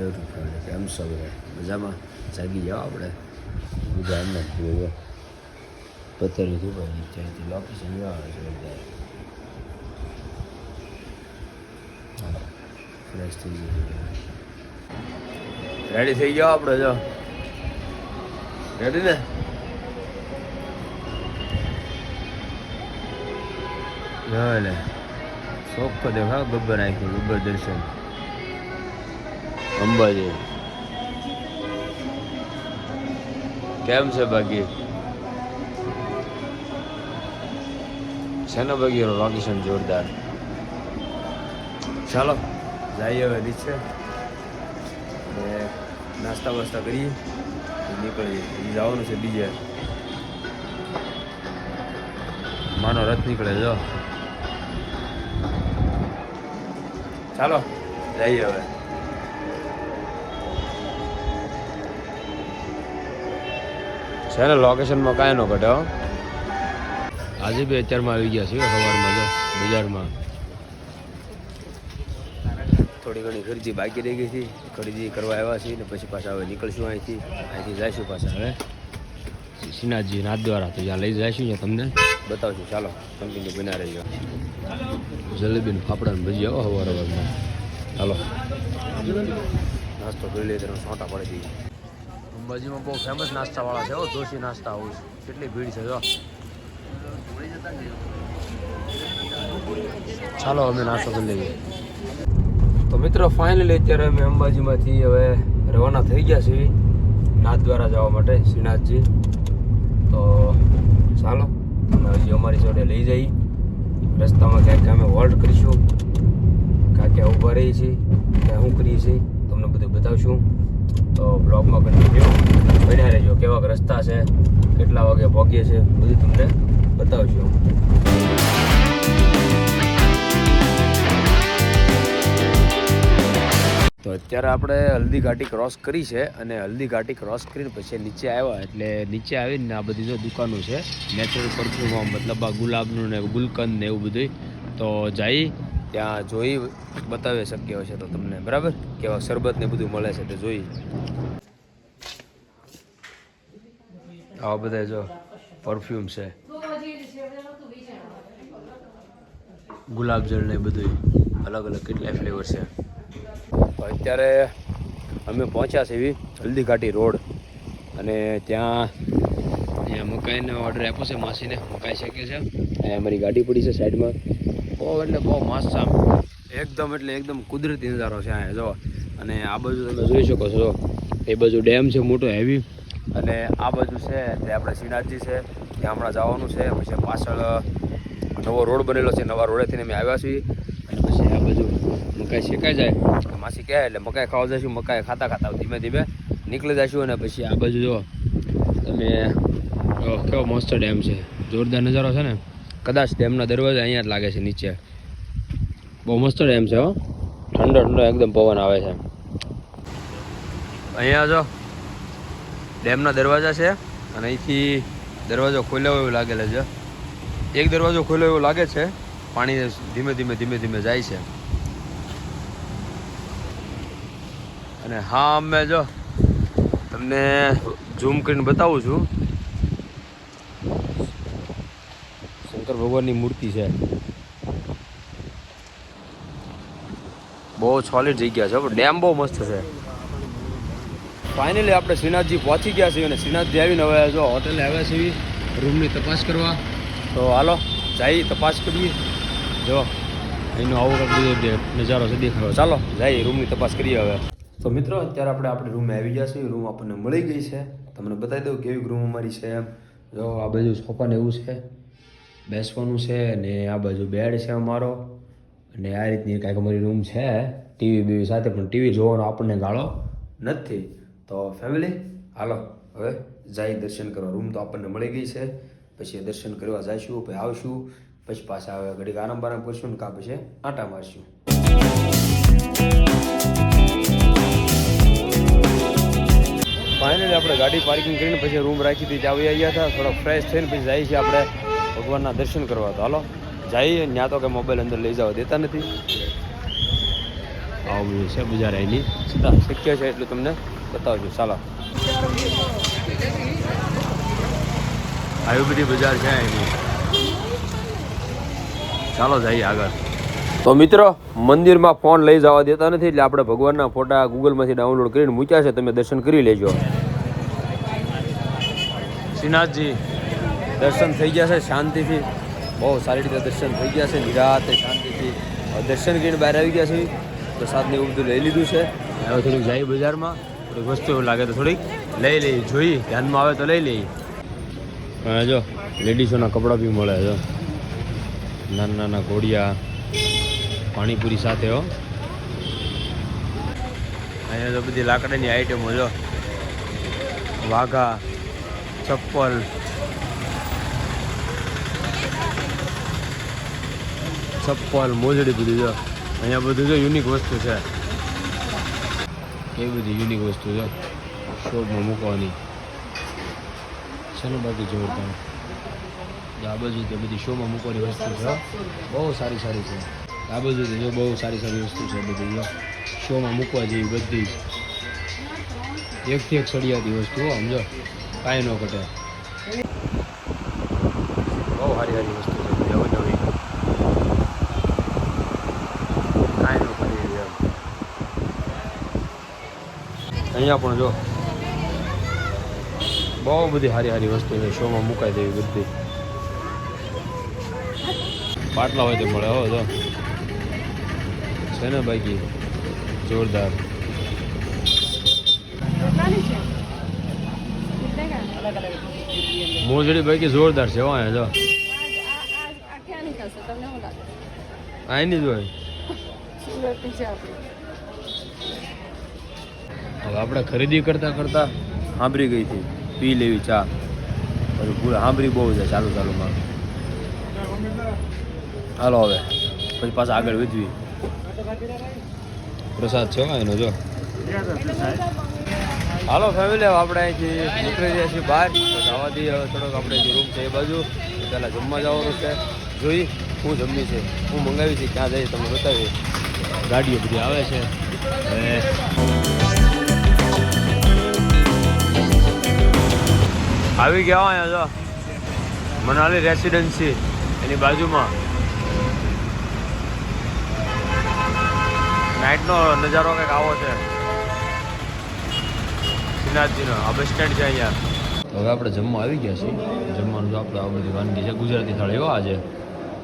YouTube family કેમ છો મજામાં? જાગી જાઓ આપણે. બીજા એમને જ જોઈએ પથ્થરથી ભાઈ નીચેથી લોકેશન આવે છે બધા. ફ્રેશ થઈ જઈએ. રેડી થઈ જાઓ આપણે, જો. રેડી ને? જો લે ચોખ્ખો દેખા ગબ્બર નાખ્યું ગબ્બર દર્શન. અંબાજી. કેમ છે બાકી? શેનો ભાગી લોકેશન જોરદાર? ચાલો, જઈએ હવે નીચે ને નાસ્તા વાસ્તા કરીએ. નીકળીએ. જવાનું છે બીજે. માનો રથ નીકળે જો. ચાલો, જઈએ હવે. છે ને લોકેશનમાં કાંઈ ન ઘટે આજે બી અત્યારમાં આવી ગયા છે સવારમાં જો બજારમાં. થોડી ઘણી ખરીદી બાકી રહી ગઈ હતી. ખરીદી કરવા આવ્યા છીએ ને પછી પાછા હવે નીકળશું અહીંથી. અહીંથી જઈશું પાછા. હવે શ્રીનાથજી નાથ દ્વારા તો જ્યાં લઈ જઈશું ત્યાં તમને. બતાવશું. ચાલો કંપની બના રહી જલેબી ને ફાફડા ને ભજીયા આવો હવાર હવારમાં ચાલો નાસ્તો કરી લઈએ તેનો સોટા પડી જઈએ અંબાજીમાં બહુ ફેમસ નાસ્તાવાળા છે હો દોશી નાસ્તા હાઉસ કેટલી ભીડ છે, જો. ચાલો, અમે નાસ્તો કરી લઈએ. તો મિત્રો ફાઇનલી અત્યારે અમે અંબાજીમાંથી હવે રવાના થઈ ગયા છીએ, નાથ દ્વારા જવા માટે, શ્રીનાથજી. તો ચાલો હજી અમારી જોડે લઈ જઈ. રસ્તામાં ક્યાંક અમે હોલ્ટ કરીશું. ક્યાં ક્યાં ઊભા રહીએ છીએ, ક્યાં શું કરીએ છીએ, તમને બધું બતાવશું. તો બ્લોગમાં કન્ટિન્યુ બન્યા રહેજો. કેવાક રસ્તા છે, કેટલા વાગે પહોંચીએ છે, બધું તમને બતાવશું તો અત્યારે આપણે હલ્દી ઘાટી ક્રોસ કરી છે અને હલ્દી ઘાટી ક્રોસ કરીને પછી નીચે આવ્યા. એટલે નીચે આવીને આ બધી જો દુકાનો છે નેચરલ પરફ્યુમ મતલબ આ ગુલાબનું ને ગુલકંદ ને એવું બધું તો જઈ ત્યાં જોઈ બતાવી શકીએ છે તો તમને, બરાબર? કેવા શરબત ને બધું મળે છે તે જોઈ. આવા બધા જો પરફ્યુમ છે. ગુલાબજળ ને બધું અલગ અલગ કેટલાય ફ્લેવર છે. અત્યારે અમે પહોંચ્યા છીએ એવી હલ્દીઘાટી રોડ. અને ત્યાં અહીંયા મકાઈનો ઓર્ડર આપ્યો છે માસીને. મકાઈ શેકે છે. અહીંયા અમારી ગાડી પડી છે સાઈડમાં. બહુ એટલે બહુ મસ્ત આમ. એકદમ એટલે એકદમ કુદરતી નજારો છે અહીંયા જો અને આ બાજુ તમે જોઈ શકો છો એ બાજુ ડેમ છે, મોટો હેવી. અને આ બાજુ છે તે આપણે શ્રીનાથજી છે, ત્યાં હમણાં જવાનું છે, પછી પાછળ નવો રોડ બનેલો છે, નવા રોડેથી અમે આવ્યા છીએ. અને પછી આ બાજુ મકાઈ શેકાઈ જાય. માસી કહે, એટલે મકાઈ ખાવા જઈશું, મકાઈ ખાતા ખાતા ધીમે ધીમે નીકળી જઈશું. અને પછી આ બાજુ જો તમે કેવો મસ્ત ડેમ છે. જોરદાર નજારો છે ને. કદાચ ડેમનો દરવાજા અહીંયા જ લાગે છે નીચે. બહુ મસ્ત ડેમ છે, હો. ઠંડો ઠંડો એકદમ પવન આવે છે. અહીંયા જો, ડેમના દરવાજા છે અને અહીંથી દરવાજો ખોલ્યો એવું લાગેલો છે. એક દરવાજો ખોલ્યો એવું લાગે છે, પાણી ધીમે ધીમે ધીમે ધીમે જાય છે. અને હા, અમે જો તમને ઝૂમ કરીને બતાવું છું. શંકર ભગવાનની મૂર્તિ છે. બહુ સોલિડ જગ્યા છે ડેમ બહુ મસ્ત છે. ફાઇનલી આપણે શ્રીનાથજી પહોંચી ગયા છીએ અને શ્રીનાથજી આવીને હવે જો હોટેલે આવ્યા છીએ રૂમની તપાસ કરવા. તો હાલો જઈ તપાસ કરીએ. જો અહીંનો આવો બધો નજારો છે દેખાડો. ચાલો જઈએ રૂમની તપાસ કરીએ હવે. તો મિત્રો અત્યારે આપણે આપણે રૂમે આવી ગયા છીએ. રૂમ આપણને મળી ગઈ છે. તમને બતાવી દઉં કેવી રૂમ અમારી છે એમ. જો આ બાજુ સોફાને એવું છે. બેસવાનું છે ને આ બાજુ બેડ છે અમારો. અને આ રીતની કાંઈક અમારી રૂમ છે. ટીવી બીવી સાથે પણ ટીવી જોવાનો આપણને ગાળો નથી. તો ફેમિલી હાલો, હવે જાય દર્શન કરવા. રૂમ તો આપણને મળી ગઈ છે. પછી દર્શન કરવા જઈશું, પછી આવશું. પછી પાછા હવે ઘડીક આરામ બારામ કરશું ને કાં પછી આટા મારશું. ફાઇનલી આપણે ગાડી પાર્કિંગ કરીને પછી રૂમ રાખી ત્યાં આવી આવ્યા હતા થોડા ફ્રેશ થઈને પછી જાય છે આપણે. ભગવાનના દર્શન કરવા તો હાલો જઈએ ત્યાં તો કે મોબાઈલ અંદર લઈ જવા દેતા નથી. આવું બધું છે બજાર એની શક્ય છે એટલું તમને બતાવજો ચાલો. આવી બધી બજાર છે એની ચાલો જઈએ આગળ. તો મિત્રો મંદિરમાં ફોન લઈ જવા દેતા નથી એટલે આપણે ભગવાનના ફોટા ગૂગલમાંથી ડાઉનલોડ કરીને મૂક્યા છે તમે દર્શન કરી લેજો. શ્રીનાથજી. દર્શન થઈ ગયા છે શાંતિથી. બહુ સારી રીતે દર્શન થઈ ગયા છે. નિરાતે શાંતિથી. દર્શન કરીને બહાર આવી ગયા છે. પ્રસાદને એવું બધું લઈ લીધું છે. હવે થોડીક જાય બજારમાં. થોડીક વસ્તુ એવું લાગે તો થોડીક લઈ લઈએ. જોઈ ધ્યાનમાં આવે તો લઈ લઈએ. જો. લેડીઝોના કપડાં બી મળે જો નાના નાના ઘોડિયા. પાણીપુરી સાથે, હો. અહીંયા તો બધી લાકડાની આઈટમો જો. વાઘા, ચપ્પલ. ચપ્પલ મોજડી બધું જો. અહીંયા બધું જો યુનિક વસ્તુ છે. એ બધી યુનિક વસ્તુ છે. શોપમાં મૂકવાની. છે ને બાકી તમે? આ બાજુ તો બધી શોમાં મૂકવાની વસ્તુ છે બહુ સારી સારી છે. આ બાજુ જો બહુ સારી સારી વસ્તુ છે બધી, જો. શોમાં મૂકવા જેવી બધી. એકથી એક સળિયાતી વસ્તુ સમજો. કાંઈ ન ઘટે. બહુ સારી સારી વસ્તુ છે બધી નવી નવી કાંઈ ન ઘટે એવી એમ અહીંયા પણ જો. બહુ બધી સારી સારી વસ્તુ છે. શોમાં મુકાઈ દેવી બધી. પાટલા હોય તો મળે હો તો છે ને બાકી? જોરદાર. મોજડી બાકી જોરદાર છે હો અહીંયા જો. આની જ હોય. હવે આપણે ખરીદી કરતા કરતા સાંભળી ગઈ હતી. પી લેવી ચા. પછી પૂરા સાંભળી બહુ છે ચાલુ ચાલુમાં હાલો હવે. પછી પાછા આગળ વધવી પ્રસાદ છે એનો જો. હાલો ફેમિલી આપણે અહીંથી નીકળી રહ્યા છીએ બહાર. જવાથી હવે થોડોક આપણે જે રૂમ છે એ બાજુ. પહેલાં જમવા જવાનું છે. જોઈ હું જમવી છે. હું મંગાવી છે. ક્યાં જઈએ તમને બતાવીએ. ગાડીઓ બધી આવે છે. હવે આવી ગયા હોય અહીંયા જો મનાલી રેસિડેન્સી એની બાજુમાં. નાઇટનો નજારો કંઈક આવો છે. શ્રીનાથજીનો, આ બસ સ્ટેન્ડ છે અહીંયા. હવે આપણે જમવા આવી ગયા છીએ. જમવાનું તો આપણે આ બધી વાનગી છે. ગુજરાતી થાળી એવા આજે.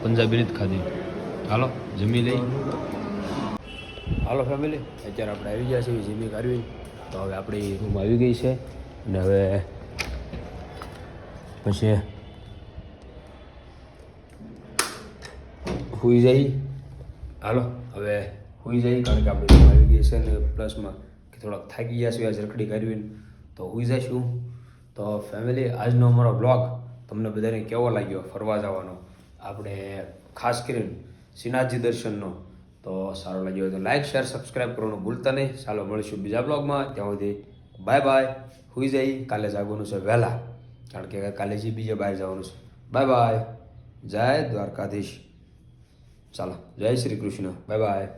પંજાબી રીત ખાધી. હાલો, જમી લઈ હાલો ફેમિલી અત્યારે આપણે આવી ગયા છીએ, જમી કરવી તો હવે આપણી રૂમ આવી ગઈ છે. અને હવે પછી સુઈ જઈ. હાલો, હવે સુઈ જઈ, કારણ કે આપણે આવી ગઈ છે ને પ્લસમાં, કે થોડાક થાકી ગયા છીએ આજે રખડી કરવીને. તો સુઈ જઈશું. તો ફેમિલી આજનો અમારો બ્લોગ તમને બધાને કેવો લાગ્યો ફરવા જવાનો? આપણે ખાસ કરીને શ્રીનાથજી દર્શનનો. તો સારો લાગ્યો તો લાઈક શેર સબસ્ક્રાઈબ કરવાનું ભૂલતા નહીં. ચાલો મળીશું બીજા બ્લોગમાં ત્યાં સુધી બાય બાય હુઈ જઈ. કાલે જાગવાનું છે વહેલા. કારણ કે કાલે જે બીજે બહાર જવાનું છે. બાય બાય જય દ્વારકાધીશ. ચાલો, જય શ્રી કૃષ્ણ. Bye bye